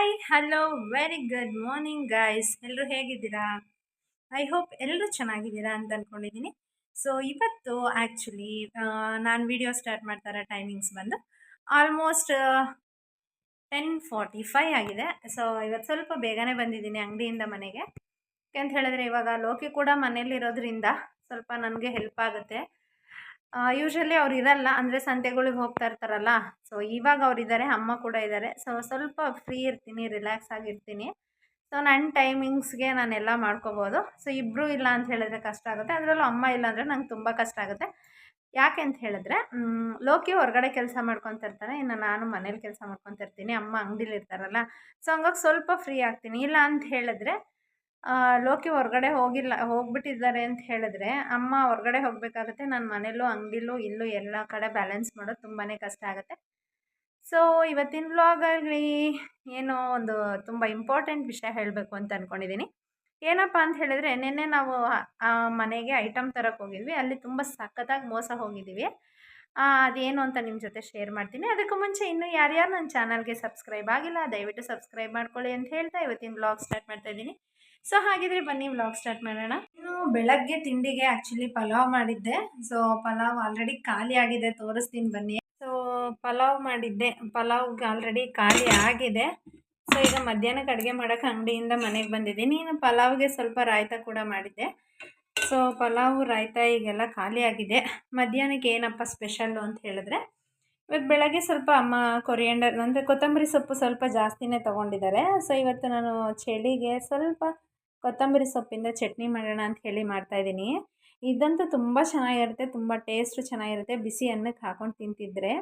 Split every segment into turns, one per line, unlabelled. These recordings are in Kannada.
Hi hello very good morning guys ಎಲ್ಲರೂ ಹೇಗಿದ್ದೀರಾ? ಐ ಹೋಪ್ ಎಲ್ಲರೂ ಚೆನ್ನಾಗಿದ್ದೀರಾ ಅಂತ ಅಂದ್ಕೊಂಡಿದ್ದೀನಿ ಸೊ ಇವತ್ತು ಆ್ಯಕ್ಚುಲಿ ನಾನು ವಿಡಿಯೋ ಸ್ಟಾರ್ಟ್ ಮಾಡ್ತಾರ ಟೈಮಿಂಗ್ಸ್ ಬಂದು ಆಲ್ಮೋಸ್ಟ್ ಟೆನ್ ಫಾರ್ಟಿ ಫೈ ಆಗಿದೆ. ಸೊ ಇವತ್ತು ಸ್ವಲ್ಪ ಬೇಗನೆ ಬಂದಿದ್ದೀನಿ ಅಂಗಡಿಯಿಂದ ಮನೆಗೆ. ಅಂತ ಹೇಳಿದ್ರೆ ಇವಾಗ ಲೋಕಿ ಕೂಡ ಮನೇಲಿರೋದ್ರಿಂದ ಸ್ವಲ್ಪ ನನಗೆ ಹೆಲ್ಪ್ ಆಗುತ್ತೆ. ಯೂಶ್ವಲಿ ಅವ್ರು ಇರಲ್ಲ, ಅಂದರೆ ಸಂತೆಗಳಿಗೆ ಹೋಗ್ತಾ ಇರ್ತಾರಲ್ಲ. ಸೊ ಇವಾಗ ಅವ್ರು ಇದ್ದಾರೆ ಅಮ್ಮ ಕೂಡ ಇದ್ದಾರೆ ಸೊ ಸ್ವಲ್ಪ ಫ್ರೀ ಇರ್ತೀನಿ ರಿಲ್ಯಾಕ್ಸ್ ಆಗಿರ್ತೀನಿ. ಸೊ ನನ್ನ ಟೈಮಿಂಗ್ಸ್ಗೆ ನಾನೆಲ್ಲ ಮಾಡ್ಕೋಬೋದು. ಸೊ ಇಬ್ಬರು ಇಲ್ಲ ಅಂತ ಹೇಳಿದ್ರೆ ಕಷ್ಟ ಆಗುತ್ತೆ. ಅದರಲ್ಲೂ ಅಮ್ಮ ಇಲ್ಲ ಅಂದರೆ ನಂಗೆ ತುಂಬ ಕಷ್ಟ ಆಗುತ್ತೆ. ಯಾಕೆ ಅಂತ ಹೇಳಿದ್ರೆ ಲೋಕಿ ಹೊರಗಡೆ ಕೆಲಸ ಮಾಡ್ಕೊತಿರ್ತಾರೆ ಇನ್ನು ನಾನು ಮನೇಲಿ ಕೆಲಸ ಮಾಡ್ಕೊತಿರ್ತೀನಿ ಅಮ್ಮ ಅಂಗಡಿಲಿ ಇರ್ತಾರಲ್ಲ. ಸೊ ಹಂಗಾಗಿ ಸ್ವಲ್ಪ ಫ್ರೀ ಆಗ್ತೀನಿ. ಇಲ್ಲ ಅಂತ ಹೇಳಿದ್ರೆ ಲೋಕಿ ಹೊರಗಡೆ ಹೋಗಿಲ್ಲ, ಹೋಗ್ಬಿಟ್ಟಿದ್ದಾರೆ ಅಂತ ಹೇಳಿದ್ರೆ, ಅಮ್ಮ ಹೊರಗಡೆ ಹೋಗಬೇಕಾಗುತ್ತೆ, ನಾನು ಮನೇಲೂ ಅಂಗಡಿಲೂ ಇಲ್ಲೂ ಎಲ್ಲ ಕಡೆ ಬ್ಯಾಲೆನ್ಸ್ ಮಾಡೋದು ತುಂಬಾ ಕಷ್ಟ ಆಗುತ್ತೆ. ಸೊ ಇವತ್ತಿನ ವ್ಲಾಗಲ್ಲಿ ಏನೋ ಒಂದು ತುಂಬ ಇಂಪಾರ್ಟೆಂಟ್ ವಿಷಯ ಹೇಳಬೇಕು ಅಂತ ಅಂದ್ಕೊಂಡಿದ್ದೀನಿ ಏನಪ್ಪ ಅಂತ ಹೇಳಿದ್ರೆ, ನಿನ್ನೆ ನಾವು ಮನೆಗೆ ಐಟಮ್ ತರಕ್ಕೆ ಹೋಗಿದ್ವಿ. ಅಲ್ಲಿ ತುಂಬ ಸಖತ್ತಾಗಿ ಮೋಸ ಹೋಗಿದ್ದೀವಿ. ಅದೇನು ಅಂತ ನಿಮ್ಮ ಜೊತೆ ಶೇರ್ ಮಾಡ್ತೀನಿ. ಅದಕ್ಕೂ ಮುಂಚೆ ಇನ್ನೂ ಯಾರ್ಯಾರು ನನ್ನ ಚಾನಲ್ಗೆ ಸಬ್ಸ್ಕ್ರೈಬ್ ಆಗಿಲ್ಲ, ದಯವಿಟ್ಟು ಸಬ್ಸ್ಕ್ರೈಬ್ ಮಾಡ್ಕೊಳ್ಳಿ ಅಂತ ಹೇಳ್ತಾ ಇವತ್ತಿನ ಬ್ಲಾಗ್ ಸ್ಟಾರ್ಟ್ ಮಾಡ್ತಾ ಇದ್ದೀನಿ. ಸೊ ಹಾಗಿದ್ರೆ ಬನ್ನಿ ವ್ಲಾಗ್ ಸ್ಟಾರ್ಟ್ ಮಾಡೋಣ. ಇನ್ನು ಬೆಳಗ್ಗೆ ತಿಂಡಿಗೆ ಆ್ಯಕ್ಚುಲಿ ಪಲಾವ್ ಮಾಡಿದ್ದೆ. ಸೊ ಪಲಾವ್ ಆಲ್ರೆಡಿ ಖಾಲಿ ಆಗಿದೆ, ತೋರಿಸ್ತೀನಿ ಬನ್ನಿ. ಸೊ ಪಲಾವ್ ಮಾಡಿದ್ದೆ. ಪಲಾವ್ಗೆ ಆಲ್ರೆಡಿ ಖಾಲಿ ಆಗಿದೆ. ಸೊ ಈಗ ಮಧ್ಯಾಹ್ನಕ್ಕೆ ಅಡುಗೆ ಮಾಡೋಕೆ ಅಂಗಡಿಯಿಂದ ಮನೆಗೆ ಬಂದಿದ್ದೀನಿ ಇನ್ನು ಪಲಾವ್ಗೆ ಸ್ವಲ್ಪ ರಾಯ್ತ ಕೂಡ ಮಾಡಿದ್ದೆ. ಸೊ ಪಲಾವ್, ರಾಯ್ತ ಈಗೆಲ್ಲ ಖಾಲಿ ಆಗಿದೆ. ಮಧ್ಯಾಹ್ನಕ್ಕೆ ಏನಪ್ಪ ಸ್ಪೆಷಲ್ಲು ಅಂತ ಹೇಳಿದ್ರೆ, ಇವತ್ತು ಬೆಳಗ್ಗೆ ಸ್ವಲ್ಪ ಅಮ್ಮ ಕೊರಿಯಂಡರ್ ಅಂದರೆ ಕೊತ್ತಂಬರಿ ಸೊಪ್ಪು ಸ್ವಲ್ಪ ಜಾಸ್ತಿನೇ ತೊಗೊಂಡಿದ್ದಾರೆ. ಸೊ ಇವತ್ತು ನಾನು ಚಳಿಗೆ ಸ್ವಲ್ಪ ಕೊತ್ತಂಬರಿ ಸೊಪ್ಪಿಂದ ಚಟ್ನಿ ಮಾಡೋಣ ಅಂತ ಹೇಳಿ ಮಾಡ್ತಾಯಿದ್ದೀನಿ ಇದಂತೂ ತುಂಬ ಚೆನ್ನಾಗಿರುತ್ತೆ, ತುಂಬ ಟೇಸ್ಟು ಚೆನ್ನಾಗಿರುತ್ತೆ. ಬಿಸಿ ಅನ್ನಕ್ಕೆ ಹಾಕೊಂಡು ತಿಂತಿದ್ರೆ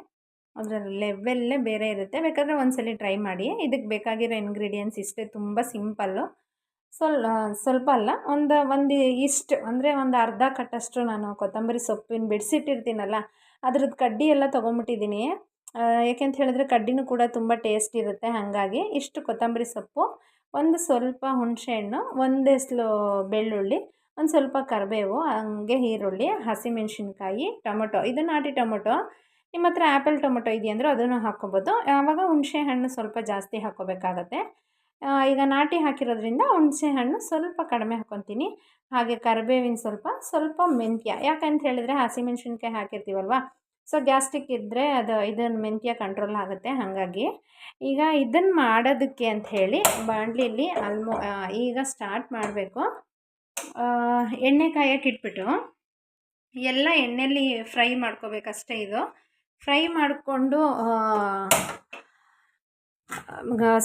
ಅದರ ಲೆವೆಲ್ಲೇ ಬೇರೆ ಇರುತ್ತೆ. ಬೇಕಾದರೆ ಒಂದ್ಸಲ ಟ್ರೈ ಮಾಡಿ. ಇದಕ್ಕೆ ಬೇಕಾಗಿರೋ ಇಂಗ್ರೀಡಿಯೆಂಟ್ಸ್ ಇಷ್ಟೇ, ತುಂಬ ಸಿಂಪಲ್ಲು ಸ್ವಲ್ ಸ್ವಲ್ಪ ಅಲ್ಲ, ಒಂದು ಒಂದು ಇಷ್ಟು, ಅಂದರೆ ಒಂದು ಅರ್ಧ ಕಟ್ಟಷ್ಟು ನಾನು ಕೊತ್ತಂಬರಿ ಸೊಪ್ಪಿನ ಬಿಡಿಸಿಟ್ಟಿರ್ತೀನಲ್ಲ, ಅದ್ರದ್ದು ಕಡ್ಡಿ ಎಲ್ಲ ತೊಗೊಂಬಿಟ್ಟಿದ್ದೀನಿ. ಯಾಕೆಂತ ಹೇಳಿದ್ರೆ ಕಡ್ಡಿನೂ ಕೂಡ ತುಂಬ ಟೇಸ್ಟ್ ಇರುತ್ತೆ, ಹಾಗಾಗಿ ಇಷ್ಟು ಕೊತ್ತಂಬರಿ ಸೊಪ್ಪು. ಒಂದು ಸ್ವಲ್ಪ ಹುಣಸೆಹಣ್ಣು ಒಂದು ಎಸ್ಲು ಬೆಳ್ಳುಳ್ಳಿ, ಒಂದು ಸ್ವಲ್ಪ ಕರಿಬೇವು, ಹಂಗೆ ಈರುಳ್ಳಿ, ಹಸಿಮೆಣ್ಸಿನ್ಕಾಯಿ, ಟೊಮೊಟೊ. ಇದು ನಾಟಿ ಟೊಮೊಟೊ. ನಿಮ್ಮ ಹತ್ರ ಆ್ಯಪಲ್ ಟೊಮೊಟೊ ಇದೆಯಂದ್ರೆ ಅದನ್ನು ಹಾಕ್ಕೊಬೋದು. ಆವಾಗ ಹುಣಸೆ ಹಣ್ಣು ಸ್ವಲ್ಪ ಜಾಸ್ತಿ ಹಾಕ್ಕೋಬೇಕಾಗತ್ತೆ. ಈಗ ನಾಟಿ ಹಾಕಿರೋದ್ರಿಂದ ಹುಣಸೆ ಹಣ್ಣು ಸ್ವಲ್ಪ ಕಡಿಮೆ ಹಾಕ್ಕೊತೀನಿ. ಹಾಗೆ ಕರಿಬೇವಿನ ಸ್ವಲ್ಪ ಸ್ವಲ್ಪ ಮೆಂತ್ಯ. ಯಾಕಂತ ಹೇಳಿದ್ರೆ ಹಸಿಮೆಣ್ಸಿನ್ಕಾಯಿ ಹಾಕಿರ್ತೀವಲ್ವ? ಸೊ ಗ್ಯಾಸ್ಟಿಕ್ ಇದ್ದರೆ ಅದು ಇದನ್ನು ಮೆಂತ್ಯ ಕಂಟ್ರೋಲ್ ಆಗುತ್ತೆ, ಹಾಗಾಗಿ. ಈಗ ಇದನ್ನು ಮಾಡೋದಕ್ಕೆ ಅಂತ ಹೇಳಿ ಬಾಣಲಿಲಿ ಆಲ್ಮೋ ಈಗ ಸ್ಟಾರ್ಟ್ ಮಾಡಬೇಕು. ಎಣ್ಣೆ ಕಾಯಕ್ಕೆ ಇಟ್ಬಿಟ್ಟು ಎಲ್ಲ ಎಣ್ಣೆಯಲ್ಲಿ ಫ್ರೈ ಮಾಡ್ಕೋಬೇಕಷ್ಟೇ ಇದು. ಫ್ರೈ ಮಾಡಿಕೊಂಡು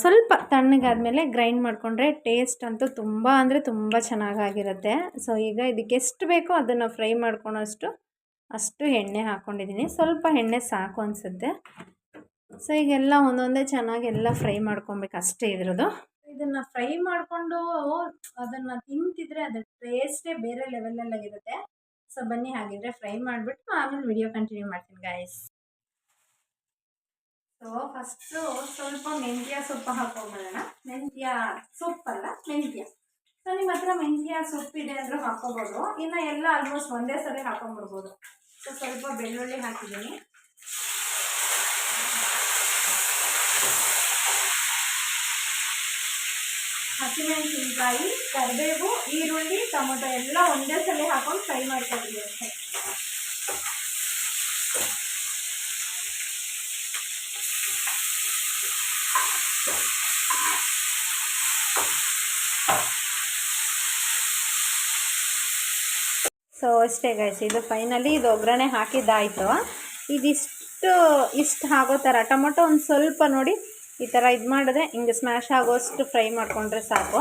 ಸ್ವಲ್ಪ ತಣ್ಣಗಾದಮೇಲೆ ಗ್ರೈಂಡ್ ಮಾಡಿಕೊಂಡ್ರೆ ಟೇಸ್ಟ್ ಅಂತೂ ತುಂಬ ಅಂದರೆ ತುಂಬ ಚೆನ್ನಾಗಾಗಿರುತ್ತೆ. ಸೊ ಈಗ ಇದಕ್ಕೆ ಎಷ್ಟು ಬೇಕೋ ಅದನ್ನು ಫ್ರೈ ಮಾಡ್ಕೊಳೋಷ್ಟು ಅಷ್ಟು ಎಣ್ಣೆ ಹಾಕ್ಕೊಂಡಿದ್ದೀನಿ ಸ್ವಲ್ಪ ಎಣ್ಣೆ ಸಾಕು ಅನಿಸುತ್ತೆ. ಸೊ ಈಗೆಲ್ಲ ಒಂದೊಂದೇ ಚೆನ್ನಾಗಿ ಎಲ್ಲ ಫ್ರೈ ಮಾಡ್ಕೊಬೇಕು ಅಷ್ಟೇ ಇದ್ರದ್ದು. ಇದನ್ನು ಫ್ರೈ ಮಾಡಿಕೊಂಡು ಅದನ್ನು ತಿಂತಿದ್ರೆ ಅದರ ಟೇಸ್ಟೇ ಬೇರೆ ಲೆವೆಲಲ್ಲಾಗಿರುತ್ತೆ ಸೊ ಬನ್ನಿ, ಹಾಗಿದ್ರೆ ಫ್ರೈ ಮಾಡಿಬಿಟ್ಟು ಆಮೇಲೆ ವಿಡಿಯೋ ಕಂಟಿನ್ಯೂ ಮಾಡ್ತೀನಿ ಗಾಯಸ್ ಸೊ ಫಸ್ಟು ಸ್ವಲ್ಪ ಮೆಂತ್ಯ ಸೊಪ್ಪು ಹಾಕೊಂಬಿಡೋಣ ಮೆಂತ್ಯ ಸೊಪ್ಪಲ್ಲ ಮೆಂತ್ಯ. ಸೊ ನಿಮ್ಮ ಹತ್ರ ಮೆಂತ್ಯ ಸೊಪ್ಪಿದೆ ಅಂದರೂ ಹಾಕೋಬೋದು. ಇನ್ನು ಎಲ್ಲ ಆಲ್ಮೋಸ್ಟ್ ಒಂದೇ ಸಲ ಹಾಕೊಂಡ್ಬಿಡ್ಬೋದು ಸ್ವಲ್ಪ ಬೆಳ್ಳುಳ್ಳಿ ಹಾಕಿದ್ದೀನಿ. ಹಸಿಮೆಣಸಿನಕಾಯಿ ಕರಿಬೇವು ಈರುಳ್ಳಿ ಟೊಮೊಟೊ ಎಲ್ಲ ಒಂದೇ ಸಲ ಹಾಕೊಂಡು ಫ್ರೈ ಮಾಡ್ಕೊಂಡಿದ್ದೀವಿ ಅಷ್ಟೇ. ಸೊ ಅಷ್ಟೇ ಗೈಸ್ ಇದು ಫೈನಲಿ ಇದು ಒಗ್ಗರಣೆ ಹಾಕಿದ್ದಾಯಿತು. ಇದಿಷ್ಟು, ಇಷ್ಟು ಆಗೋ ಥರ, ಟೊಮೊಟೊ ಒಂದು ಸ್ವಲ್ಪ ನೋಡಿ ಈ ಥರ ಇದು ಮಾಡಿದ್ರೆ ಹಿಂಗೆ ಸ್ಮ್ಯಾಶ್ ಆಗೋಷ್ಟು ಫ್ರೈ ಮಾಡಿಕೊಂಡ್ರೆ ಸಾಕು.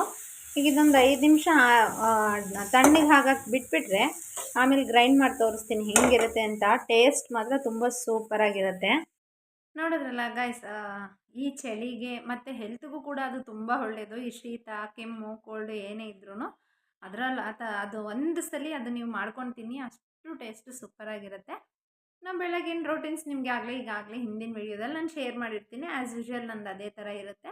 ಈಗ ಇದೊಂದು ಐದು ನಿಮಿಷ ತಣ್ಣಿಗೆ ಹಾಕಕ್ಕೆ ಬಿಟ್ಬಿಟ್ರೆ ಆಮೇಲೆ ಗ್ರೈಂಡ್ ಮಾಡಿ ತೋರಿಸ್ತೀನಿ ಹೆಂಗಿರುತ್ತೆ ಅಂತ. ಟೇಸ್ಟ್ ಮಾತ್ರ ತುಂಬ ಸೂಪರಾಗಿರುತ್ತೆ ನೋಡಿದ್ರಲ್ಲ ಗೈಸ್ ಈ ಚಳಿಗೆ ಮತ್ತು ಹೆಲ್ತ್ಗೂ ಕೂಡ ಅದು ತುಂಬ ಒಳ್ಳೆಯದು ಈ ಶೀತ, ಕೆಮ್ಮು ಕೋಲ್ಡ್ ಏನೇ ಇದ್ರೂ ಅದರಲ್ಲಿ ಆತ ಅದು ಒಂದು ಸಲ ಅದು ನೀವು ಮಾಡ್ಕೊಂಡು ತಿನ್ನಿ ಅಷ್ಟು ಟೇಸ್ಟು ಸೂಪರಾಗಿರುತ್ತೆ. ನಮ್ಮ ಬೆಳಗಿನ ರೋಟೀನ್ಸ್ ನಿಮಗೆ ಆಗಲೇ ಈಗಾಗಲೇ ಹಿಂದಿನ ವೀಡಿಯೋದಲ್ಲಿ ನಾನು ಶೇರ್ ಮಾಡಿರ್ತೀನಿ ಆ್ಯಸ್ ಯೂಶ್ವಲ್ ನಂದು ಅದೇ ಥರ ಇರುತ್ತೆ.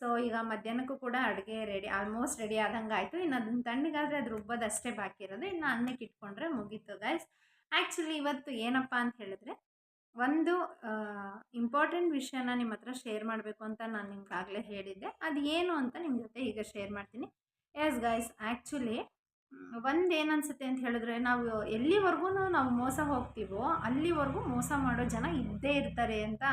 ಸೊ ಈಗ ಮಧ್ಯಾಹ್ನಕ್ಕೂ ಕೂಡ ಅಡುಗೆ ರೆಡಿ ಆಲ್ಮೋಸ್ಟ್ ರೆಡಿ ಆದಂಗೆ ಆಯಿತು. ಇನ್ನು ಅದನ್ನು ತಣ್ಣಗಾದರೆ ಅದು ರುಬ್ಬೋದು ಅಷ್ಟೇ ಬಾಕಿ ಇರೋದು. ಇನ್ನು ಅನ್ನಕ್ಕೆ ಇಟ್ಕೊಂಡ್ರೆ ಮುಗೀತು ಗೈಸ್ ಆ್ಯಕ್ಚುಲಿ ಇವತ್ತು ಏನಪ್ಪ ಅಂತ ಹೇಳಿದ್ರೆ, ಒಂದು ಇಂಪಾರ್ಟೆಂಟ್ ವಿಷಯನ ನಿಮ್ಮ ಹತ್ರ ಶೇರ್ ಮಾಡಬೇಕು ಅಂತ ನಾನು ನಿಮ್ಗಾಗಲೇ ಹೇಳಿದ್ದೆ. ಅದು ಏನು ಅಂತ ನಿಮ್ಮ ಜೊತೆ ಈಗ ಶೇರ್ ಮಾಡ್ತೀನಿ. ಎಸ್ ಗೈಸ್ ಆ್ಯಕ್ಚುಲಿ ಒಂದು ಏನು ಅನಿಸುತ್ತೆ ಅಂತ ಹೇಳಿದ್ರೆ, ನಾವು ಎಲ್ಲಿವರೆಗೂ ನಾವು ಮೋಸ ಹೋಗ್ತೀವೋ, ಅಲ್ಲಿವರೆಗೂ ಮೋಸ ಮಾಡೋ ಜನ ಇದ್ದೇ ಇರ್ತಾರೆ ಅಂತ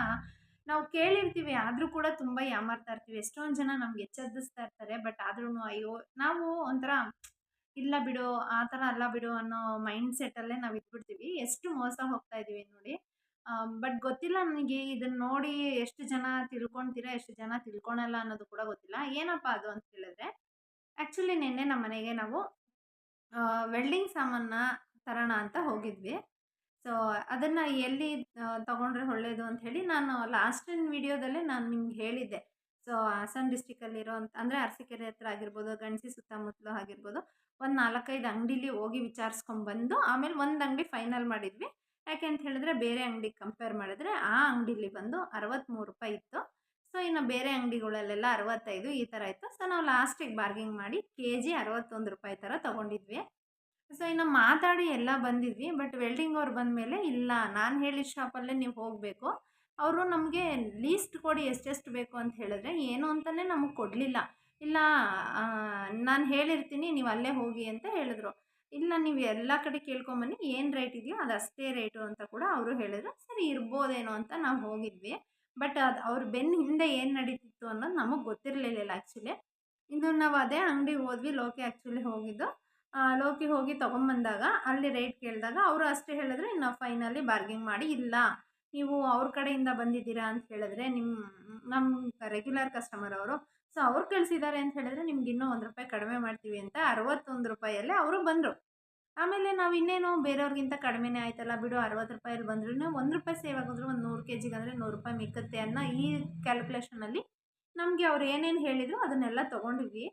ನಾವು ಕೇಳಿರ್ತೀವಿ. ಆದರೂ ಕೂಡ ತುಂಬ ಯಾಮಾರ್ತಾ ಇರ್ತೀವಿ. ಎಷ್ಟೊಂದು ಜನ ನಮ್ಗೆ ಎಚ್ಚೆದಿಸ್ತಾ ಇರ್ತಾರೆ. ಬಟ್ ಆದ್ರೂ ಅಯ್ಯೋ, ನಾವು ಒಂಥರ ಇಲ್ಲ ಬಿಡು, ಆ ಥರ ಅಲ್ಲ ಬಿಡು ಅನ್ನೋ ಮೈಂಡ್ ಸೆಟ್ಟಲ್ಲೇ ನಾವು ಇದ್ಬಿಡ್ತೀವಿ. ಎಷ್ಟು ಮೋಸ ಹೋಗ್ತಾ ಇದ್ದೀವಿ ನೋಡಿ. ಬಟ್ ಗೊತ್ತಿಲ್ಲ ನನಗೆ ಇದನ್ನು ನೋಡಿ ಎಷ್ಟು ಜನ ತಿಳ್ಕೊಳ್ತೀರಾ ಎಷ್ಟು ಜನ ತಿಳ್ಕೊಳಲ್ಲ ಅನ್ನೋದು ಕೂಡ ಗೊತ್ತಿಲ್ಲ. ಏನಪ್ಪ ಅದು ಅಂತ ಹೇಳಿದ್ರೆ ಆ್ಯಕ್ಚುಲಿ ನಿನ್ನೆ ನಮ್ಮ ಮನೆಗೆ ನಾವು ವೆಲ್ಡಿಂಗ್ ಸಾಮಾನ ತರೋಣ ಅಂತ ಹೋಗಿದ್ವಿ. ಸೊ, ಅದನ್ನು ಎಲ್ಲಿ ತೊಗೊಂಡ್ರೆ ಒಳ್ಳೆಯದು ಅಂತ ಹೇಳಿ ನಾನು ಲಾಸ್ಟಿನ ವೀಡಿಯೋದಲ್ಲೇ ನಾನು ನಿಮ್ಗೆ ಹೇಳಿದ್ದೆ. ಸೊ, ಹಾಸನ ಡಿಸ್ಟಿಕಲ್ಲಿರೋ ಅಂತ, ಅಂದರೆ ಅರಸೀಕೆರೆ ಹತ್ರ ಆಗಿರ್ಬೋದು, ಗಣಸಿ ಸುತ್ತಮುತ್ತಲು ಆಗಿರ್ಬೋದು, ಒಂದು ನಾಲ್ಕೈದು ಅಂಗಡಿಲಿ ಹೋಗಿ ವಿಚಾರಿಸ್ಕೊಂಡ್ಬಂದು ಆಮೇಲೆ ಒಂದು ಅಂಗಡಿ ಫೈನಲ್ ಮಾಡಿದ್ವಿ. ಯಾಕೆ ಅಂತ ಹೇಳಿದ್ರೆ ಬೇರೆ ಅಂಗಡಿಗೆ ಕಂಪೇರ್ ಮಾಡಿದ್ರೆ ಆ ಅಂಗಡಿಲಿ ಬಂದು ಅರವತ್ತ್ಮೂರು ರೂಪಾಯಿ ಇತ್ತು. ಸೊ, ಇನ್ನು ಬೇರೆ ಅಂಗಡಿಗಳಲ್ಲೆಲ್ಲ ಅರವತ್ತೈದು ಈ ಥರ ಇತ್ತು. ಸೊ, ನಾವು ಲಾಸ್ಟಿಗೆ ಬಾರ್ಗಿಂಗ್ ಮಾಡಿ ಕೆ ಜಿ ಅರವತ್ತೊಂದು ರೂಪಾಯಿ ಥರ ತೊಗೊಂಡಿದ್ವಿ. ಸೊ, ಇನ್ನು ಮಾತಾಡಿ ಎಲ್ಲ ಬಂದಿದ್ವಿ. ಬಟ್ ವೆಲ್ಡಿಂಗ್ ಅವ್ರು ಬಂದಮೇಲೆ, ಇಲ್ಲ, ನಾನು ಹೇಳಿದ ಶಾಪಲ್ಲೇ ನೀವು ಹೋಗಬೇಕು. ಅವರು ನಮಗೆ ಲೀಸ್ಟ್ ಕೊಡಿ, ಎಷ್ಟೆಷ್ಟು ಬೇಕು ಅಂತ ಹೇಳಿದ್ರೆ, ಏನು ಅಂತಲೇ ನಮಗೆ ಕೊಡಲಿಲ್ಲ. ಇಲ್ಲ ನಾನು ಹೇಳಿರ್ತೀನಿ, ನೀವು ಅಲ್ಲೇ ಹೋಗಿ ಅಂತ ಹೇಳಿದ್ರು. ಇಲ್ಲ, ನೀವು ಎಲ್ಲ ಕಡೆ ಕೇಳ್ಕೊಂಬನ್ನಿ, ಏನು ರೇಟ್ ಇದೆಯೋ ಅದು ಅಷ್ಟೇ ರೇಟು ಅಂತ ಕೂಡ ಅವರು ಹೇಳಿದ್ರು. ಸರಿ, ಇರ್ಬೋದೇನೋ ಅಂತ ನಾವು ಹೋಗಿದ್ವಿ. ಬಟ್ ಅದು ಅವ್ರ ಬೆನ್ನ ಹಿಂದೆ ಏನು ನಡೀತಿತ್ತು ಅನ್ನೋದು ನಮಗೆ ಗೊತ್ತಿರಲಿಲ್ಲ ಆ್ಯಕ್ಚುಲಿ ಇನ್ನು ನಾವು ಅದೇ ಅಂಗಡಿಗೆ ಹೋದ್ವಿ, ಲೋಕಿ ಆ್ಯಕ್ಚುಲಿ ಹೋಗಿದ್ದು. ಲೋಕಿ ಹೋಗಿ ತೊಗೊಂಬಂದಾಗ ಅಲ್ಲಿ ರೇಟ್ ಕೇಳಿದಾಗ ಅವರು ಅಷ್ಟೇ ಹೇಳಿದ್ರೆ, ಇನ್ನು ಫೈನಲಿ ಬಾರ್ಗಿಂಗ್ ಮಾಡಿ, ಇಲ್ಲ, ನೀವು ಅವ್ರ ಕಡೆಯಿಂದ ಬಂದಿದ್ದೀರಾ ಅಂತ ಹೇಳಿದ್ರೆ ನಿಮ್ಮ ನಮ್ಮ ರೆಗ್ಯುಲರ್ ಕಸ್ಟಮರ್ ಅವರು, ಸೊ ಅವ್ರು ಕಳಿಸಿದ್ದಾರೆ ಅಂತ ಹೇಳಿದ್ರೆ ನಿಮ್ಗೆ ಇನ್ನೂ ಒಂದು ರೂಪಾಯಿ ಕಡಿಮೆ ಮಾಡ್ತೀವಿ ಅಂತ ಅರವತ್ತೊಂದು ರೂಪಾಯಲ್ಲೇ ಅವರು ಬಂದರು. ಆಮೇಲೆ ನಾವು ಇನ್ನೇನು ಬೇರೆಯವ್ರಿಗಿಂತ ಕಡಿಮೆನೇ ಆಯ್ತಲ್ಲ ಬಿಡು, ಅರವತ್ತು ರೂಪಾಯಲ್ಲಿ ಬಂದ್ರೂ ಒಂದು ರೂಪಾಯಿ ಸೇವ್ ಆಗಿದ್ರು ಒಂದು ನೂರು ಕೆ ಜಿಗೆ ಅಂದರೆ ನೂರು ರೂಪಾಯಿ ಮಿಕ್ಕುತ್ತೆ ಅನ್ನೋ ಈ ಕ್ಯಾಲ್ಕುಲೇಷನಲ್ಲಿ ನಮಗೆ ಅವ್ರು ಏನೇನು ಹೇಳಿದ್ರು ಅದನ್ನೆಲ್ಲ ತೊಗೊಂಡಿದ್ವಿ.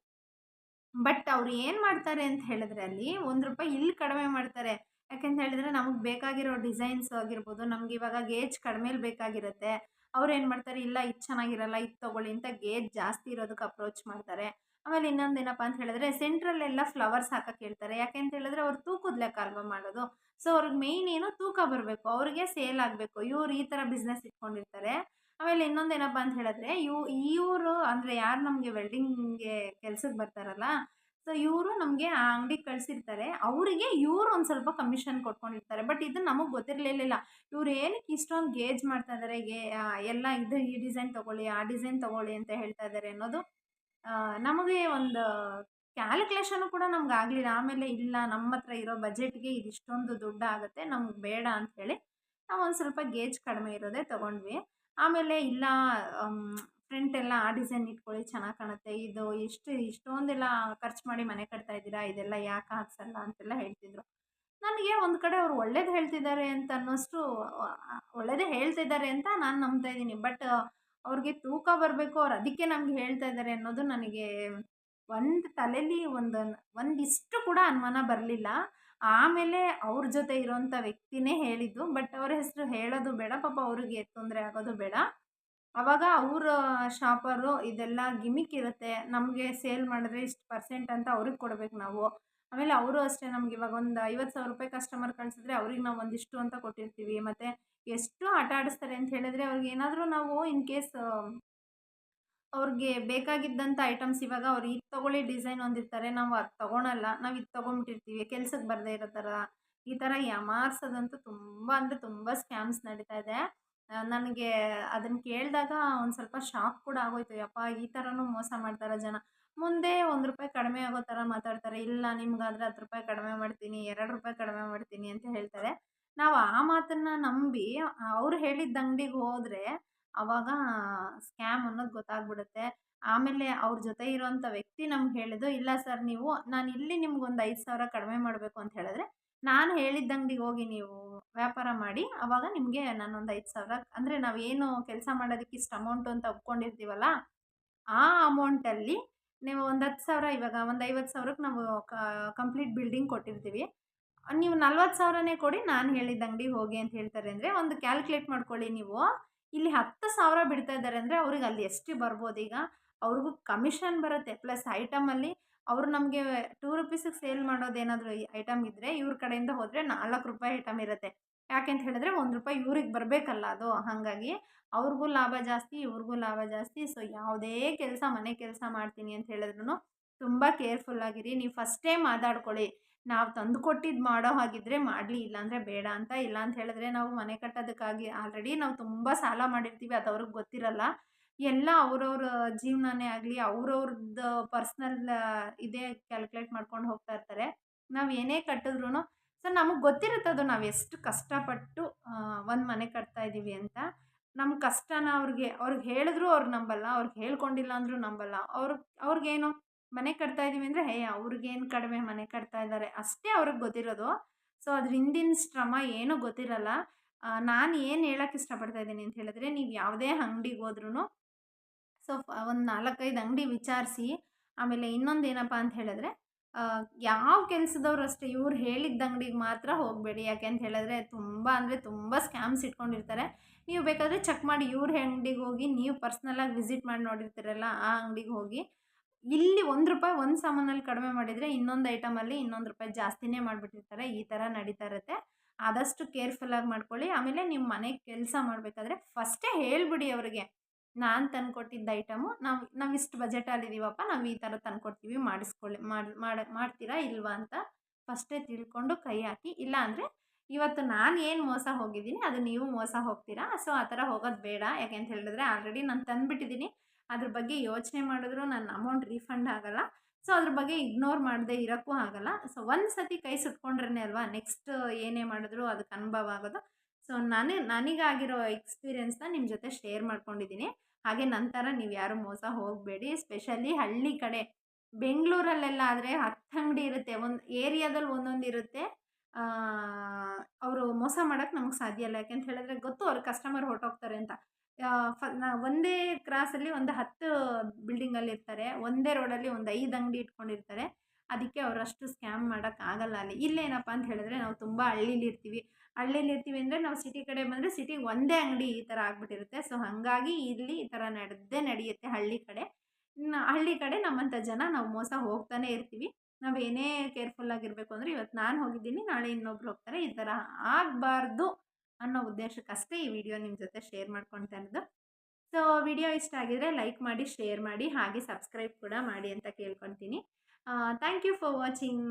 ಬಟ್ ಅವ್ರು ಏನು ಮಾಡ್ತಾರೆ ಅಂತ ಹೇಳಿದ್ರೆ ಅಲ್ಲಿ ಒಂದು ರೂಪಾಯಿ ಇಲ್ಲಿ ಕಡಿಮೆ ಮಾಡ್ತಾರೆ. ಯಾಕೆಂತ ಹೇಳಿದ್ರೆ ನಮಗೆ ಬೇಕಾಗಿರೋ ಡಿಸೈನ್ಸ್ ಆಗಿರ್ಬೋದು, ನಮ್ಗೆ ಇವಾಗ ಗೇಜ್ ಕಡಿಮೆಲಿ ಬೇಕಾಗಿರುತ್ತೆ. ಅವ್ರು ಏನು ಮಾಡ್ತಾರೆ, ಇಲ್ಲ ಇದು ಚೆನ್ನಾಗಿರಲ್ಲ, ಇದು ತೊಗೊಳ್ಳಿ ಅಂತ ಗೇಜ್ ಜಾಸ್ತಿ ಇರೋದಕ್ಕೆ ಅಪ್ರೋಚ್ ಮಾಡ್ತಾರೆ. ಆಮೇಲೆ ಇನ್ನೊಂದು ಏನಪ್ಪ ಅಂತ ಹೇಳಿದ್ರೆ ಸೆಂಟ್ರಲ್ಲೆಲ್ಲ ಫ್ಲವರ್ಸ್ ಹಾಕಕ್ಕೆ ಹೇಳ್ತಾರೆ. ಯಾಕೆ ಅಂತ ಹೇಳಿದ್ರೆ ಅವ್ರು ತೂಕದ ಲೆಕ್ಕ ಅಲ್ವಾ ಮಾಡೋದು? ಸೊ ಅವ್ರಿಗೆ ಮೇಯ್ನ್ ಏನು ತೂಕ ಬರಬೇಕು, ಅವ್ರಿಗೆ ಸೇಲ್ ಆಗಬೇಕು. ಇವ್ರು ಈ ಥರ ಬಿಸ್ನೆಸ್ ಇಟ್ಕೊಂಡಿರ್ತಾರೆ. ಆಮೇಲೆ ಇನ್ನೊಂದು ಏನಪ್ಪ ಅಂತ ಹೇಳಿದ್ರೆ, ಇವು, ಇವರು ಅಂದರೆ ಯಾರು ನಮಗೆ ವೆಲ್ಡಿಂಗ್ಗೆ ಕೆಲ್ಸಕ್ಕೆ ಬರ್ತಾರಲ್ಲ ಸೊ ಇವರು ನಮಗೆ ಆ ಅಂಗಡಿಗೆ ಕಳಿಸಿರ್ತಾರೆ. ಅವರಿಗೆ ಇವರು ಒಂದು ಸ್ವಲ್ಪ ಕಮಿಷನ್ ಕೊಟ್ಕೊಂಡಿರ್ತಾರೆ. ಬಟ್ ಇದು ನಮಗೆ ಗೊತ್ತಿರಲಿಲ್ಲ ಇವ್ರು ಏನಕ್ಕೆ ಇಷ್ಟೊಂದು ಗೇಜ್ ಮಾಡ್ತಾ ಇದ್ದಾರೆ ಎಲ್ಲ ಇದು ಈ ಡಿಸೈನ್ ತೊಗೊಳ್ಳಿ, ಆ ಡಿಸೈನ್ ತೊಗೊಳ್ಳಿ ಅಂತ ಹೇಳ್ತಾ ಇದ್ದಾರೆ ಅನ್ನೋದು ನಮಗೆ ಒಂದು ಕ್ಯಾಲ್ಕುಲೇಷನು ಕೂಡ ನಮ್ಗೆ ಆಗಲಿಲ್ಲ. ಆಮೇಲೆ ಇಲ್ಲ ನಮ್ಮ ಹತ್ರ ಇರೋ ಬಜೆಟ್ಗೆ ಇದಿಷ್ಟೊಂದು ದುಡ್ಡು ಆಗುತ್ತೆ, ನಮ್ಗೆ ಬೇಡ ಅಂಥೇಳಿ ನಾವು ಒಂದು ಸ್ವಲ್ಪ ಗೇಜ್ ಕಡಿಮೆ ಇರೋದೇ ತೊಗೊಂಡ್ವಿ. ಆಮೇಲೆ ಇಲ್ಲ ಫ್ರಂಟೆಲ್ಲ ಆ ಡಿಸೈನ್ ಇಟ್ಕೊಳ್ಳಿ, ಚೆನ್ನಾಗಿ ಕಾಣುತ್ತೆ. ಇದು ಇಷ್ಟು, ಇಷ್ಟೊಂದೆಲ್ಲ ಖರ್ಚು ಮಾಡಿ ಮನೆ ಕಟ್ತಾ ಇದ್ದೀರಾ, ಇದೆಲ್ಲ ಯಾಕೆ ಹಾಕ್ಸಲ್ಲ ಅಂತೆಲ್ಲ ಹೇಳ್ತಿದ್ರು. ನನಗೆ ಒಂದು ಕಡೆ ಅವ್ರು ಒಳ್ಳೇದು ಹೇಳ್ತಿದ್ದಾರೆ ಅಂತ ಅನ್ನೋಷ್ಟು ಒಳ್ಳೇದೇ ಹೇಳ್ತಿದ್ದಾರೆ ಅಂತ ನಾನು ನಂಬ್ತಾ ಇದ್ದೀನಿ. ಬಟ್ ಅವ್ರಿಗೆ ತೂಕ ಬರಬೇಕು, ಅವ್ರು ಅದಕ್ಕೆ ನಮ್ಗೆ ಹೇಳ್ತಾ ಇದ್ದಾರೆ ಅನ್ನೋದು ನನಗೆ ಒಂದು ತಲೆಯಲ್ಲಿ ಒಂದು ಒಂದಿಷ್ಟು ಕೂಡ ಅನುಮಾನ ಬರಲಿಲ್ಲ. ಆಮೇಲೆ ಅವ್ರ ಜೊತೆ ಇರೋಂಥ ವ್ಯಕ್ತಿನೇ ಹೇಳಿದ್ದು, ಬಟ್ ಅವ್ರ ಹೆಸರು ಹೇಳೋದು ಬೇಡ, ಪಾಪ ಅವ್ರಿಗೆ ತೊಂದರೆ ಆಗೋದು ಬೇಡ. ಅವಾಗ ಅವ್ರ ಶಾಪರು ಇದೆಲ್ಲ ಗಿಮಿಕ್ ಇರುತ್ತೆ, ನಮಗೆ ಸೇಲ್ ಮಾಡಿದ್ರೆ ಇಷ್ಟು ಪರ್ಸೆಂಟ್ ಅಂತ ಅವ್ರಿಗೆ ಕೊಡ್ಬೇಕು ನಾವು. ಆಮೇಲೆ ಅವರು ಅಷ್ಟೇ ನಮ್ಗೆ ಇವಾಗ ಒಂದು ಐವತ್ತು ಸಾವಿರ ರೂಪಾಯಿ ಕಸ್ಟಮರ್ ಕಳಿಸಿದ್ರೆ ಅವ್ರಿಗೆ ನಾವು ಒಂದಿಷ್ಟು ಅಂತ ಕೊಟ್ಟಿರ್ತೀವಿ, ಮತ್ತು ಎಷ್ಟು ಆಟ ಆಡಿಸ್ತಾರೆ ಅಂತ ಹೇಳಿದ್ರೆ ಅವ್ರಿಗೆ ಏನಾದರೂ ನಾವು ಇನ್ ಕೇಸ್ ಅವ್ರಿಗೆ ಬೇಕಾಗಿದ್ದಂಥ ಐಟಮ್ಸ್ ಇವಾಗ ಅವ್ರು ಇದು ತೊಗೊಳ್ಳಿ ಡಿಸೈನ್ ಹೊಂದಿರ್ತಾರೆ ನಾವು ಅದು ತೊಗೊಳಲ್ಲ, ನಾವು ಇದು ತೊಗೊಂಬಿಟ್ಟಿರ್ತೀವಿ ಕೆಲ್ಸಕ್ಕೆ ಬರದೇ ಇರೋ ಥರ ಈ ಥರ ಯಾಮಾರ್ಸೋದಂತೂ ತುಂಬ ಅಂದರೆ ತುಂಬ ಸ್ಕ್ಯಾಮ್ಸ್ ನಡೀತಾ ಇದೆ. ನನಗೆ ಅದನ್ನು ಕೇಳಿದಾಗ ಒಂದು ಸ್ವಲ್ಪ ಶಾಕ್ ಕೂಡ ಆಗೋಯ್ತು. ಯಪ್ಪ, ಈ ಥರನೂ ಮೋಸ ಮಾಡ್ತಾರೆ ಜನ. ಮುಂದೆ ಒಂದು ರೂಪಾಯಿ ಕಡಿಮೆ ಆಗೋ ಥರ ಮಾತಾಡ್ತಾರೆ. ಇಲ್ಲ, ನಿಮ್ಗಾದರೆ ಹತ್ತು ರೂಪಾಯಿ ಕಡಿಮೆ ಮಾಡ್ತೀನಿ, ಎರಡು ರೂಪಾಯಿ ಕಡಿಮೆ ಮಾಡ್ತೀನಿ ಅಂತ ಹೇಳ್ತಾರೆ. ನಾವು ಆ ಮಾತನ್ನು ನಂಬಿ, ಅವ್ರು ಹೇಳಿದ್ದ ಅಂಗಡಿಗೆ ಹೋದರೆ ಅವಾಗ ಸ್ಕ್ಯಾಮ್ ಅನ್ನೋದು ಗೊತ್ತಾಗ್ಬಿಡುತ್ತೆ. ಆಮೇಲೆ ಅವ್ರ ಜೊತೆ ಇರೋಂಥ ವ್ಯಕ್ತಿ ನಮ್ಗೆ ಹೇಳಿದ್ದು, ಇಲ್ಲ ಸರ್, ನೀವು, ನಾನು ಇಲ್ಲಿ ನಿಮ್ಗೊಂದು ಐದು ಸಾವಿರ ಕಡಿಮೆ ಮಾಡಬೇಕು ಅಂತ ಹೇಳಿದ್ರೆ, ನಾನು ಹೇಳಿದ್ದ ಅಂಗಡಿಗೆ ಹೋಗಿ ನೀವು ವ್ಯಾಪಾರ ಮಾಡಿ, ಅವಾಗ ನಿಮಗೆ ನಾನೊಂದು ಐದು ಸಾವಿರ ಅಂದರೆ ನಾವೇನು ಕೆಲಸ ಮಾಡೋದಕ್ಕೆ ಇಷ್ಟು ಅಮೌಂಟು ಅಂತ ಒಪ್ಕೊಂಡಿರ್ತೀವಲ್ಲ, ಆ ಅಮೌಂಟಲ್ಲಿ ನೀವು ಒಂದು ಹತ್ತು ಸಾವಿರ, ಇವಾಗ ಒಂದು ಐವತ್ತು ಸಾವಿರಕ್ಕೆ ನಾವು ಕಂಪ್ಲೀಟ್ ಬಿಲ್ಡಿಂಗ್ ಕೊಟ್ಟಿರ್ತೀವಿ. ನೀವು ನಲ್ವತ್ತು ಸಾವಿರನೇ ಕೊಡಿ, ನಾನು ಹೇಳಿದ ಅಂಗಡಿಗೆ ಹೋಗಿ ಅಂತ ಹೇಳ್ತಾರೆ ಅಂದರೆ ಒಂದು ಕ್ಯಾಲ್ಕುಲೇಟ್ ಮಾಡ್ಕೊಳ್ಳಿ ನೀವು. ಇಲ್ಲಿ ಹತ್ತು ಸಾವಿರ ಬಿಡ್ತಾ ಇದ್ದಾರೆ ಅಂದರೆ ಅವ್ರಿಗೆ ಅಲ್ಲಿ ಎಷ್ಟು ಬರ್ಬೋದು ಈಗ? ಅವ್ರಿಗೂ ಕಮಿಷನ್ ಬರುತ್ತೆ ಪ್ಲಸ್ ಐಟಮಲ್ಲಿ ಅವರು ನಮಗೆ ಟೂ ರುಪೀಸಿಗೆ ಸೇಲ್ ಮಾಡೋದೇನಾದರೂ ಐಟಮ್ ಇದ್ದರೆ ಇವ್ರ ಕಡೆಯಿಂದ ಹೋದರೆ ನಾಲ್ಕು ರೂಪಾಯಿ ಐಟಮ್ ಇರುತ್ತೆ. ಯಾಕೆಂತ ಹೇಳಿದ್ರೆ ಒಂದು ರೂಪಾಯಿ ಇವ್ರಿಗೆ ಬರಬೇಕಲ್ಲ ಅದು, ಹಾಗಾಗಿ ಅವ್ರಿಗೂ ಲಾಭ ಜಾಸ್ತಿ, ಇವ್ರಿಗೂ ಲಾಭ ಜಾಸ್ತಿ. ಸೊ ಯಾವುದೇ ಕೆಲಸ ಮನೆ ಕೆಲಸ ಮಾಡ್ತೀನಿ ಅಂತ ಹೇಳಿದ್ರು ತುಂಬ ಕೇರ್ಫುಲ್ಲಾಗಿರಿ ನೀವು ಫಸ್ಟೇ ಮಾತಾಡ್ಕೊಳ್ಳಿ. ನಾವು ತಂದು ಕೊಟ್ಟಿದ್ದು ಮಾಡೋ ಹಾಗಿದ್ರೆ ಮಾಡಲಿ, ಇಲ್ಲಾಂದರೆ ಬೇಡ ಅಂತ. ಇಲ್ಲ ಅಂತ ಹೇಳಿದ್ರೆ ನಾವು ಮನೆ ಕಟ್ಟೋದಕ್ಕಾಗಿ ಆಲ್ರೆಡಿ ನಾವು ತುಂಬ ಸಾಲ ಮಾಡಿರ್ತೀವಿ, ಅದು ಅವ್ರಿಗೆ ಗೊತ್ತಿರಲ್ಲ. ಎಲ್ಲ ಅವ್ರವ್ರ ಜೀವನನೇ ಆಗಲಿ ಅವ್ರವ್ರದ್ದು ಪರ್ಸ್ನಲ್ ಇದೇ ಕ್ಯಾಲ್ಕುಲೇಟ್ ಮಾಡ್ಕೊಂಡು ಹೋಗ್ತಾ ಇರ್ತಾರೆ. ನಾವು ಏನೇ ಕಟ್ಟಿದ್ರು ಸೊ ನಮಗೆ ಗೊತ್ತಿರುತ್ತೆ ಅದು ನಾವು ಎಷ್ಟು ಕಷ್ಟಪಟ್ಟು ಒಂದು ಮನೆ ಕಟ್ತಾ ಇದ್ದೀವಿ ಅಂತ. ನಮ್ಮ ಕಷ್ಟನ ಅವ್ರಿಗೆ ಅವ್ರಿಗೆ ಹೇಳಿದ್ರು ಅವ್ರು ನಂಬಲ್ಲ, ಅವ್ರಿಗೆ ಹೇಳ್ಕೊಂಡಿಲ್ಲ ಅಂದರೂ ನಂಬಲ್ಲ. ಅವ್ರು, ಅವ್ರಿಗೇನು ಮನೆ ಕಟ್ತಾ ಇದ್ದೀವಿ ಅಂದರೆ, ಹೇ, ಅವ್ರಿಗೇನು ಕಡಿಮೆ ಮನೆ ಕಟ್ತಾ ಇದ್ದಾರೆ? ಅಷ್ಟೇ ಅವ್ರಿಗೆ ಗೊತ್ತಿರೋದು. ಸೊ ಅದ್ರ ಹಿಂದಿನ ಶ್ರಮ ಏನೂ ಗೊತ್ತಿರಲ್ಲ. ನಾನು ಏನು ಹೇಳಕ್ಕೆ ಇಷ್ಟಪಡ್ತಾ ಇದ್ದೀನಿ ಅಂತ ಹೇಳಿದ್ರೆ, ನೀವು ಯಾವುದೇ ಅಂಗಡಿಗೆ ಹೋದ್ರೂ ಸೊ ಒಂದು ನಾಲ್ಕೈದು ಅಂಗಡಿ ವಿಚಾರಿಸಿ, ಆಮೇಲೆ ಇನ್ನೊಂದು ಏನಪ್ಪ ಅಂತ ಹೇಳಿದ್ರೆ ಯಾವ ಕೆಲಸದವ್ರು ಅಷ್ಟೇ, ಇವ್ರು ಹೇಳಿದ್ದ ಅಂಗಡಿಗೆ ಮಾತ್ರ ಹೋಗಬೇಡಿ. ಯಾಕೆ ಅಂತ ಹೇಳಿದ್ರೆ, ತುಂಬ ಅಂದರೆ ತುಂಬ ಸ್ಕ್ಯಾಮ್ಸ್ ಇಟ್ಕೊಂಡಿರ್ತಾರೆ. ನೀವು ಬೇಕಾದರೆ ಚೆಕ್ ಮಾಡಿ, ಇವ್ರ ಅಂಗಡಿಗೆ ಹೋಗಿ, ನೀವು ಪರ್ಸ್ನಲಾಗಿ ವಿಸಿಟ್ ಮಾಡಿ ನೋಡಿರ್ತೀರಲ್ಲ, ಆ ಅಂಗಡಿಗೆ ಹೋಗಿ ಇಲ್ಲಿ ಒಂದು ರೂಪಾಯಿ ಒಂದು ಸಾಮಾನಲ್ಲಿ ಕಡಿಮೆ ಮಾಡಿದರೆ ಇನ್ನೊಂದು ಐಟಮಲ್ಲಿ ಇನ್ನೊಂದು ರೂಪಾಯಿ ಜಾಸ್ತಿನೇ ಮಾಡಿಬಿಟ್ಟಿರ್ತಾರೆ. ಈ ಥರ ನಡೀತಾ ಇರುತ್ತೆ. ಆದಷ್ಟು ಕೇರ್ಫುಲ್ಲಾಗಿ ಮಾಡ್ಕೊಳ್ಳಿ. ಆಮೇಲೆ ನಿಮ್ಮ ಮನೆಗೆ ಕೆಲಸ ಮಾಡಬೇಕಾದ್ರೆ ಫಸ್ಟೇ ಹೇಳಿಬಿಡಿ ಅವರಿಗೆ, ನಾನು ತಂದುಕೊಟ್ಟಿದ್ದ ಐಟಮು ನಾವು ನಾವು ಇಷ್ಟು ಬಜೆಟಲ್ಲಿದ್ದೀವಪ್ಪ ನಾವು ಈ ಥರ ತಂದುಕೊಡ್ತೀವಿ, ಮಾಡಿಸ್ಕೊಳ್ಳಿ, ಮಾಡಿ ಮಾಡಿ, ಮಾಡ್ತೀರಾ ಇಲ್ವಾ ಅಂತ ಫಸ್ಟೇ ತಿಳ್ಕೊಂಡು ಕೈ ಹಾಕಿ. ಇಲ್ಲ ಅಂದರೆ ಇವತ್ತು ನಾನು ಏನು ಮೋಸ ಹೋಗಿದ್ದೀನಿ, ಅದು ನೀವು ಮೋಸ ಹೋಗ್ತೀರಾ. ಸೊ, ಆ ಥರ ಹೋಗೋದು ಬೇಡ. ಯಾಕೆ ಅಂತ ಹೇಳಿದ್ರೆ ಆಲ್ರೆಡಿ ನಾನು ತಂದುಬಿಟ್ಟಿದ್ದೀನಿ. ಅದ್ರ ಬಗ್ಗೆ ಯೋಚನೆ ಮಾಡಿದ್ರು ನನ್ನ ಅಮೌಂಟ್ ರೀಫಂಡ್ ಆಗೋಲ್ಲ. ಸೊ ಅದ್ರ ಬಗ್ಗೆ ಇಗ್ನೋರ್ ಮಾಡದೆ ಇರೋಕ್ಕೂ ಆಗಲ್ಲ. ಸೊ ಒಂದು ಸತಿ ಕೈ ಸುಟ್ಕೊಂಡ್ರೇ ಅಲ್ವಾ? ನೆಕ್ಸ್ಟ್ ಏನೇ ಮಾಡಿದ್ರು ಅದಕ್ಕೆ ಅನುಭವ ಆಗೋದು. ಸೊ ನಾನೇ, ನನಗಾಗಿರೋ ಎಕ್ಸ್ಪೀರಿಯೆನ್ಸ್ನ ನಿಮ್ಮ ಜೊತೆ ಶೇರ್ ಮಾಡ್ಕೊಂಡಿದ್ದೀನಿ. ಹಾಗೆ ನಂತರ ನೀವು ಯಾರು ಮೋಸ ಹೋಗಬೇಡಿ. ಸ್ಪೆಷಲಿ ಹಳ್ಳಿ ಕಡೆ, ಬೆಂಗಳೂರಲ್ಲೆಲ್ಲ ಆದರೆ ಹತ್ತು ಅಂಗಡಿ ಇರುತ್ತೆ. ಒಂದು ಏರಿಯಾದಲ್ಲಿ ಒಂದೊಂದು ಇರುತ್ತೆ. ಅವರು ಮೋಸ ಮಾಡೋಕ್ಕೆ ನಮಗೆ ಸಾಧ್ಯ ಇಲ್ಲ. ಯಾಕೆಂತ ಹೇಳಿದ್ರೆ ಗೊತ್ತು ಅವ್ರ ಕಸ್ಟಮರ್ ಹೊರಟೋಗ್ತಾರೆ ಅಂತ. ಒಂದೇ ಕ್ರಾಸಲ್ಲಿ ಒಂದು ಹತ್ತು ಬಿಲ್ಡಿಂಗಲ್ಲಿ ಇರ್ತಾರೆ. ಒಂದೇ ರೋಡಲ್ಲಿ ಒಂದು ಐದು ಅಂಗಡಿ ಇಟ್ಕೊಂಡಿರ್ತಾರೆ. ಅದಕ್ಕೆ ಅವರಷ್ಟು ಸ್ಕ್ಯಾಮ್ ಮಾಡೋಕ್ಕಾಗಲ್ಲ ಅಲ್ಲಿ. ಇಲ್ಲೇನಪ್ಪ ಅಂತ ಹೇಳಿದ್ರೆ ನಾವು ತುಂಬ ಹಳ್ಳೀಲಿ ಇರ್ತೀವಿ. ಹಳ್ಳೀಲಿ ಇರ್ತೀವಿ ಅಂದರೆ ನಾವು ಸಿಟಿ ಕಡೆ ಬಂದರೆ ಸಿಟಿಗೆ ಒಂದೇ ಅಂಗಡಿ ಈ ಥರ ಆಗಿಬಿಟ್ಟಿರುತ್ತೆ. ಸೊ ಹಾಗಾಗಿ ಇಲ್ಲಿ ಈ ಥರ ನಡೆದೇ ನಡೆಯುತ್ತೆ ಹಳ್ಳಿ ಕಡೆ. ಹಳ್ಳಿ ಕಡೆ ನಮ್ಮಂಥ ಜನ ನಾವು ಮೋಸ ಹೋಗ್ತಾನೆ ಇರ್ತೀವಿ. ನಾವು ಏನೇ ಕೇರ್ಫುಲ್ಲಾಗಿರಬೇಕು ಅಂದರೆ ಇವತ್ತು ನಾನು ಹೋಗಿದ್ದೀನಿ, ನಾಳೆ ಇನ್ನೊಬ್ರು ಹೋಗ್ತಾರೆ. ಈ ಥರ ಆಗಬಾರ್ದು. ಅನ್ನೋ ಉದ್ದೇಶಕ್ಕಷ್ಟೇ ಈ ವಿಡಿಯೋ ನಿಮ್ಮ ಜೊತೆ ಶೇರ್ ಮಾಡ್ಕೊತಾ ಇರೋದು. ಸೊ ವಿಡಿಯೋ ಇಷ್ಟ ಆಗಿದ್ರೆ ಲೈಕ್ ಮಾಡಿ ಶೇರ್ ಮಾಡಿ, ಹಾಗೆ ಸಬ್ಸ್ಕ್ರೈಬ್ ಕೂಡ ಮಾಡಿ ಅಂತ ಕೇಳ್ಕೊತೀನಿ ಥ್ಯಾಂಕ್ ಯು ಫಾರ್ ವಾಚಿಂಗ್